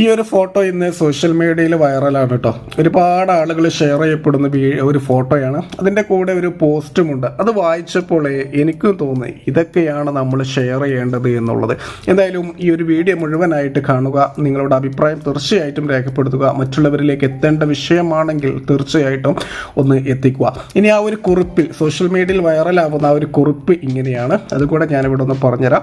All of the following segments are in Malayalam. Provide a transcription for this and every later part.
ഈ ഒരു ഫോട്ടോ ഇന്ന് സോഷ്യൽ മീഡിയയിൽ വൈറലാണ് കേട്ടോ ഒരുപാട് ആളുകൾ ഷെയർ ചെയ്യപ്പെടുന്ന ഒരു ഫോട്ടോയാണ്. അതിന്റെ കൂടെ ഒരു പോസ്റ്റുമുണ്ട് അത് വായിച്ചപ്പോൾ എനിക്കും തോന്നി ഇതൊക്കെയാണ് നമ്മൾ ഷെയർ ചെയ്യേണ്ടത് എന്നുള്ളത്. എന്തായാലും ഈ ഒരു വീഡിയോ മുഴുവനായിട്ട് കാണുക നിങ്ങളുടെ അഭിപ്രായം തീർച്ചയായിട്ടും രേഖപ്പെടുത്തുക മറ്റുള്ളവരിലേക്ക് എത്തേണ്ട വിഷയമാണെങ്കിൽ തീർച്ചയായിട്ടും ഒന്ന് എത്തിക്കുക. ഇനി ആ ഒരു കുറിപ്പിൽ സോഷ്യൽ മീഡിയയിൽ വൈറലാവുന്ന ആ ഒരു കുറിപ്പ് ഇങ്ങനെയാണ്. അതുകൂടെ ഞാനിവിടെ ഒന്ന് പറഞ്ഞുതരാം.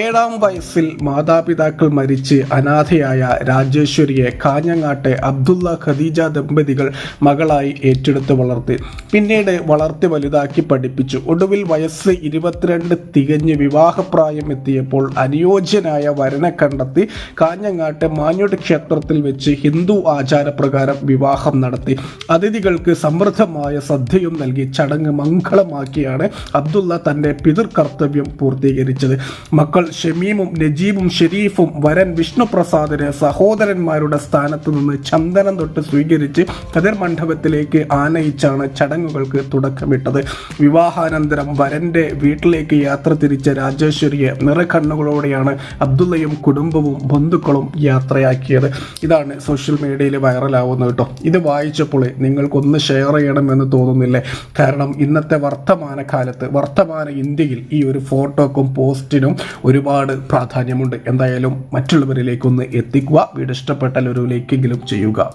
ഏഴാം വയസ്സിൽ മാതാപിതാക്കൾ മരിച്ച് അനാഥയായ രാജേശ്വരിയെ കാഞ്ഞങ്ങാട്ടെ അബ്ദുള്ള ഖദീജ ദമ്പതികൾ മകളായി ഏറ്റെടുത്ത് വളർത്തി. പിന്നീട് വളർത്തി വലുതാക്കി പഠിപ്പിച്ചു. ഒടുവിൽ വയസ്സ് ഇരുപത്തിരണ്ട് തികഞ്ഞ് വിവാഹപ്രായം എത്തിയപ്പോൾ അനുയോജ്യനായ വരനെ കണ്ടെത്തി കാഞ്ഞങ്ങാട്ടെ മാഞ്ഞോട് ക്ഷേത്രത്തിൽ വെച്ച് ഹിന്ദു ആചാരപ്രകാരം വിവാഹം നടത്തി. അതിഥികൾക്ക് സമൃദ്ധമായ സദ്യയും നൽകി ചടങ്ങ് മംഗളമാക്കിയാണ് അബ്ദുള്ള തന്റെ പിതൃകർത്തവ്യം പൂർത്തീകരിച്ചത്. മക്കൾ ഷമീമും നജീബും ഷെരീഫും വരൻ വിഷ്ണുപ്രസാദിനെ സഹോദരന്മാരുടെ സ്ഥാനത്ത് നിന്ന് ചന്ദനം തൊട്ട് സ്വീകരിച്ച് കതിർ മണ്ഡപത്തിലേക്ക് ആനയിച്ചാണ് ചടങ്ങുകൾക്ക് തുടക്കമിട്ടത്. വിവാഹാനന്തരം വരന്റെ വീട്ടിലേക്ക് യാത്ര തിരിച്ച രാജേശ്വരിയെ നിറക്കണ്ണുകളോടെയാണ് അബ്ദുള്ളയും കുടുംബവും ബന്ധുക്കളും യാത്രയാക്കിയത്. ഇതാണ് സോഷ്യൽ മീഡിയയിൽ വൈറലാവുന്നത് കേട്ടോ. ഇത് വായിച്ചപ്പോൾ നിങ്ങൾക്കൊന്ന് ഷെയർ ചെയ്യണമെന്ന് തോന്നുന്നില്ലേ? കാരണം ഇന്നത്തെ വർത്തമാന കാലത്ത് വർത്തമാന ഇന്ത്യയിൽ ഈ ഒരു ഫോട്ടോക്കും പോസ്റ്റിനും ഒരുപാട് പ്രാധാന്യമുണ്ട്. എന്തായാലും മറ്റുള്ളവരിലേക്കൊന്ന് എത്തിക്കുക. വീഡിയോ ഇഷ്ടപ്പെട്ടാൽ ഒരു ലൈക്കെങ്കിലും ചെയ്യുക.